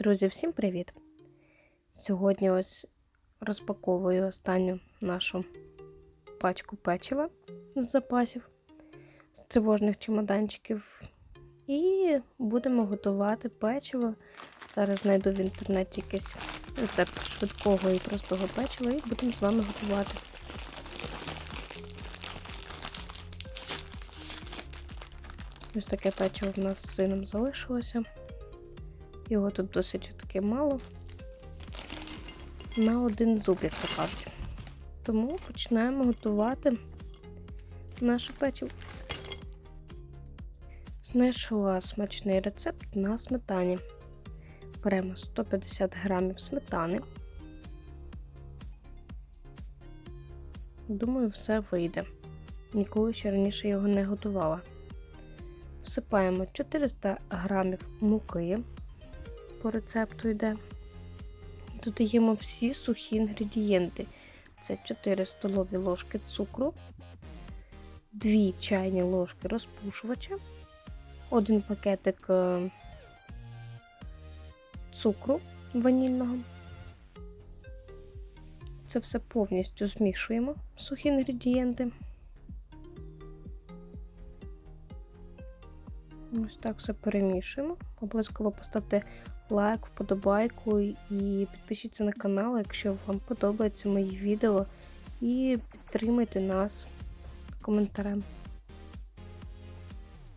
Друзі, всім привіт! Сьогодні ось розпаковую останню нашу пачку печива з запасів, з тривожних чемоданчиків. І будемо готувати печиво. Зараз знайду в інтернеті якийсь рецепт швидкого і простого печива і будемо з вами готувати. Ось таке печиво в нас з сином залишилося. Його тут досить таки мало. На один зуб, як то кажуть. Тому починаємо готувати наше печиво. Знайшла смачний рецепт на сметані. Беремо 150 грамів сметани. Думаю, все вийде. Ніколи ще раніше його не готувала. Всипаємо 400 грамів муки по рецепту йде. Додаємо всі сухі інгредієнти. Це 4 столові ложки цукру, 2 чайні ложки розпушувача, 1 пакетик е, цукру ванільного. Це все повністю змішуємо, сухі інгредієнти. Ось так все перемішуємо. Обов'язково поставте лайк, вподобайку і підпишіться на канал, якщо вам подобаються мої відео. І підтримайте нас коментарем.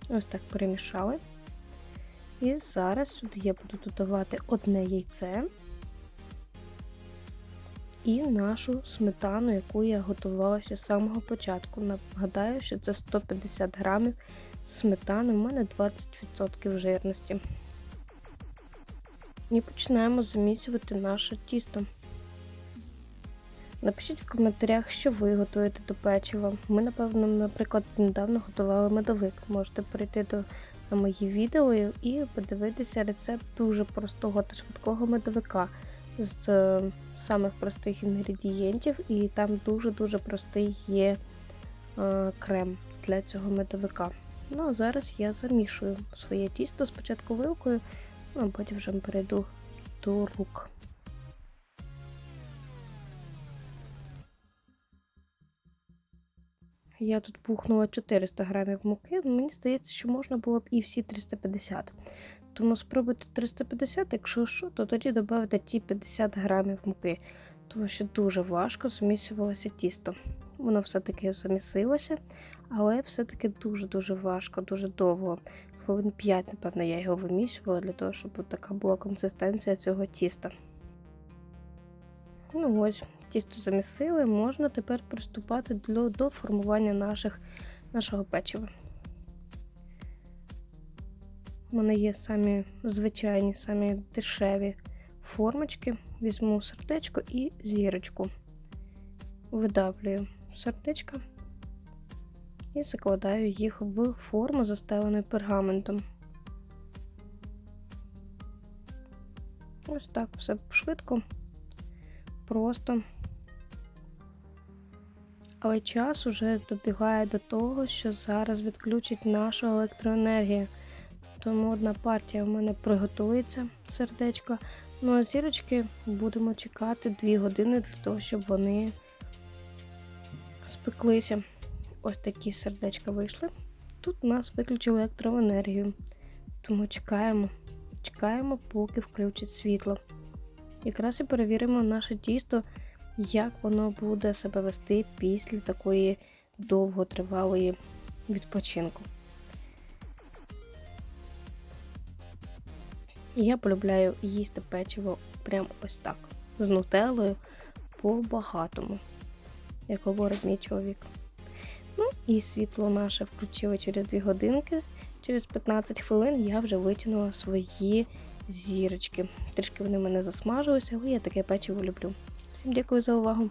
Ось так перемішали. І зараз сюди я буду додавати одне яйце і нашу сметану, яку я готувала ще з самого початку. Нагадаю, що це 150 грамів сметани, у мене 20% жирності. І починаємо замісювати наше тісто. Напишіть в коментарях, що ви готуєте до печива. Ми, напевно, наприклад, недавно готували медовик. Можете перейти до на мої відео і подивитися рецепт дуже простого та швидкого медовика з е, самих простих інгредієнтів, і там дуже-дуже простий є е, крем для цього медовика. Ну, а зараз я замішую своє тісто спочатку вилкою, а потім вже перейду до рук. Я тут бухнула 400 грамів муки, мені здається, що можна було б і всі 350. Тому спробуйте 350, якщо що, то тоді додайте ті 50 грамів муки, тому що дуже важко замісювалося тісто. Воно все-таки замісилося, але все-таки дуже-дуже важко, дуже довго. Хвилин 5, напевно, я його вимісювала для того, щоб така була консистенція цього тіста. Ну ось, тісто замісили, можна тепер приступати до, до формування наших, нашого печива. У мене є самі звичайні, самі дешеві формочки. Візьму сердечко і зірочку. Видавлюю сердечко і закладаю їх в форму, застелену пергаментом. Ось так все швидко, просто. Але час уже добігає до того, що зараз відключить нашу електроенергію. Тому одна партія в мене приготується сердечко. Ну а зірочки будемо чекати 2 години для того, щоб вони спеклися. Ось такі сердечка вийшли. Тут у нас виключили електроенергію. Тому чекаємо, чекаємо, поки включить світло. Якраз і перевіримо наше тісто, як воно буде себе вести після такої довготривалої відпочинку. Я полюбляю їсти печиво прямо ось так, з нутеллою по-багатому, як говорить мій чоловік. Ну і світло наше включили через 2 годинки. Через 15 хвилин я вже витягнула свої зірочки. Трішки вони в мене засмажилися, але я таке печиво люблю. Всім дякую за увагу!